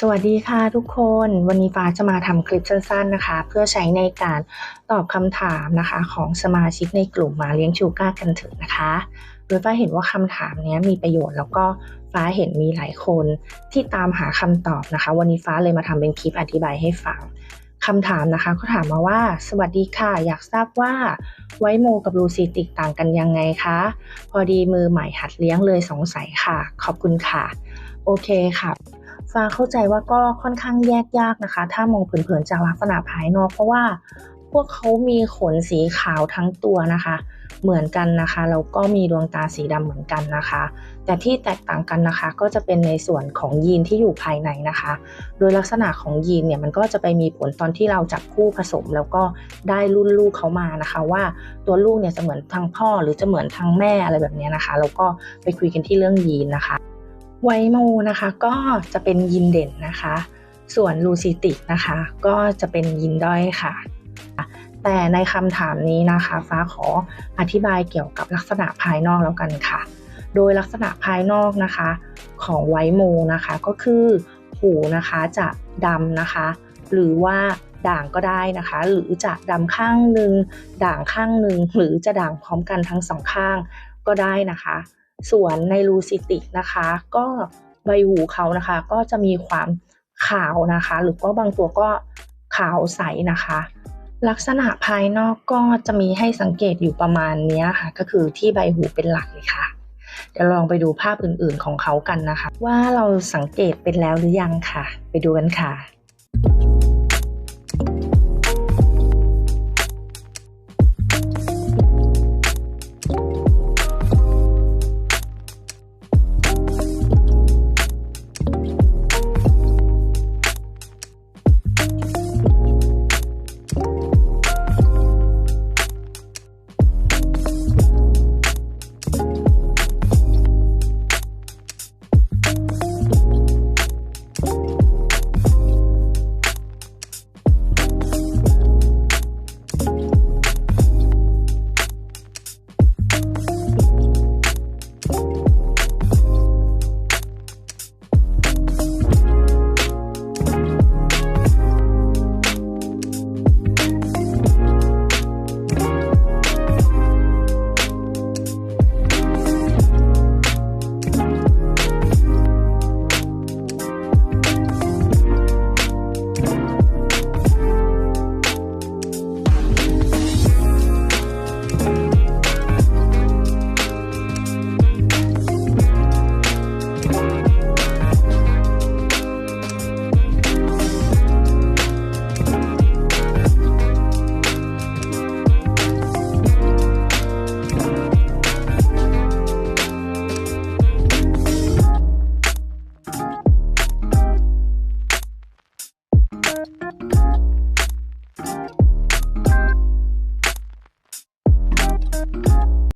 สวัสดีค่ะทุกคน วันนี้ฟ้าจะมาทำคลิปสั้นๆนะคะ เพื่อใช้ในการตอบคำถามนะคะของสมาชิกในกลุ่มมาเลี้ยงชูก้ากันเถอะนะคะ โดยฟ้าเห็นว่าคำถามนี้มีประโยชน์แล้วก็ฟ้าเห็นมีหลายคนที่ตามหาคำตอบนะคะ วันนี้ฟ้าเลยมาทำเป็นคลิปอธิบายให้ฟังคำถามนะคะเขาถามมาว่า สวัสดีค่ะ อยากทราบว่าไวโมกับลูซิติกต่างกันยังไงคะ พอดีมือใหม่หัดเลี้ยงเลยสงสัยค่ะ ขอบคุณค่ะ โอเคค่ะ ฟ้าเข้าใจว่าก็ค่อนข้างแยกยากนะคะ ถ้ามองเผินๆจากลักษณะภายนอก เพราะว่าพวกเขามีขนสีขาวทั้งตัวนะคะ เหมือนกันนะคะแล้วก็มีดวงตาสีดำเหมือนกันนะคะ แต่ที่แตกต่างกันนะคะก็จะเป็นในส่วนของยีนที่อยู่ภายในนะคะ โดยลักษณะของยีนเนี่ยมันก็จะไปมีผลตอนที่เราจับคู่ผสม แล้วก็ได้รุ่นลูกเขามานะคะ ว่าตัวลูกเนี่ยจะเหมือนทางพ่อหรือจะเหมือนทางแม่อะไรแบบนี้นะคะแล้วก็ไปคุยกันที่เรื่องยีนนะคะ ไวโมนะคะก็จะเป็นยินเด่นนะคะ ส่วนลูซิติกนะคะ ก็จะเป็นยินด้อยค่ะ แต่ในคำถามนี้นะคะ ฟ้าขออธิบายเกี่ยวกับลักษณะภายนอกแล้วกันค่ะ โดยลักษณะภายนอกนะคะของไวโมนะคะก็คือหูนะคะจะดำนะคะ หรือว่าด่างก็ได้นะคะ หรือจะดำข้างหนึ่งด่างข้างหนึ่งหรือจะด่างพร้อมกันทั้งสองข้างก็ได้นะคะ ส่วนในลูซิติกนะคะ ก็ใบหูเขานะคะ ก็จะมีความขาวนะคะ หรือว่าบางตัวก็ขาวใสนะคะ ลักษณะภายนอกก็จะมีให้สังเกตอยู่ประมาณนี้ค่ะ ก็คือที่ใบหูเป็นหลักเลยค่ะเดี๋ยวลองไปดูภาพอื่นๆของเขากันนะคะ ว่าเราสังเกตเป็นแล้วหรือยังค่ะ ไปดูกันค่ะ